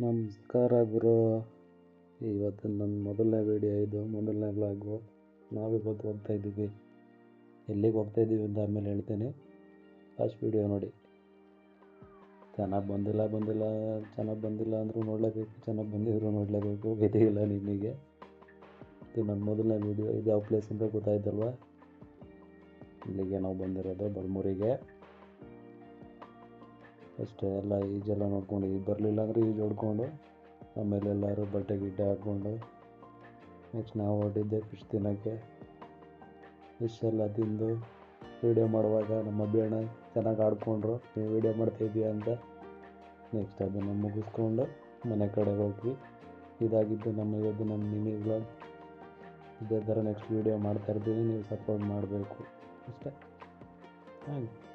ನಮಸ್ಕಾರ ಗುರು. ಇವತ್ತು ನನ್ನ ಮೊದಲನೇ ವೀಡಿಯೋ ಇದು, ಮೊದಲನೇ ಬ್ಲಾಗು ನಾವಿವತ್ತು ಹೋಗ್ತಾ ಇದ್ದೀವಿ. ಎಲ್ಲಿಗೆ ಹೋಗ್ತಾ ಇದ್ದೀವಿ ಅಂತ ಆಮೇಲೆ ಹೇಳ್ತೇನೆ. ಫಸ್ಟ್ ವೀಡಿಯೋ ನೋಡಿ. ಚೆನ್ನಾಗಿ ಬಂದಿಲ್ಲ ಬಂದಿಲ್ಲ ಚೆನ್ನಾಗಿ ಬಂದಿಲ್ಲ ಅಂದರೂ ನೋಡಲೇಬೇಕು ಚೆನ್ನಾಗಿ ಬಂದಿದ್ರು ನೋಡಲೇಬೇಕು ಗೊತ್ತಿಲ್ಲ ನಿಮಗೆ. ಇದು ನನ್ನ ಮೊದಲನೇ ವೀಡಿಯೋ ಇದು ಯಾವ ಪ್ಲೇಸ್ ಅಂತ ಗೊತ್ತಾಯ್ತಲ್ವಾ? ಇಲ್ಲಿಗೆ ನಾವು ಬಂದಿರೋದು ಬಲಮುರಿಗೆ. ಅಷ್ಟೇ, ಎಲ್ಲ ಈಜೆಲ್ಲ ನೋಡ್ಕೊಂಡು ಈಜು ಬರಲಿಲ್ಲ ಅಂದರೆ ಈಜು ಹೊಡ್ಕೊಂಡು, ಆಮೇಲೆ ಎಲ್ಲರೂ ಬಟ್ಟೆ ಗಿಟ್ಟೆ ಹಾಕ್ಕೊಂಡು ನೆಕ್ಸ್ಟ್ ನಾವು ಹೊಡಿದ್ದೆ ಫಿಶ್ ತಿನ್ನೋಕ್ಕೆ. ಫಿಶ್ ಎಲ್ಲ ತಿಂದು ವೀಡಿಯೋ ಮಾಡುವಾಗ ನಮ್ಮ ಬೇಣ ಚೆನ್ನಾಗಿ ಆಡ್ಕೊಂಡ್ರು. ನೀವು ವೀಡಿಯೋ ಮಾಡ್ತಾಯಿದ್ದೀಯ ಅಂತ ನೆಕ್ಸ್ಟ್ ಅದನ್ನು ಮುಗಿಸ್ಕೊಂಡು ಮನೆ ಕಡೆ ಹೋಗ್ವಿ ಇದಾಗಿದ್ದು ನಮ್ಮ ಇವತ್ತು ನಮ್ಮ ಮಿನಿ ವ್ಲಾಗ್ ಇದೇ ಥರ ನೆಕ್ಸ್ಟ್ ವೀಡಿಯೋ ಮಾಡ್ತಾ ಇರ್ತೀವಿ ನೀವು ಸಪೋರ್ಟ್ ಮಾಡಬೇಕು. ಅಷ್ಟೇ. ಹಾಗೆ.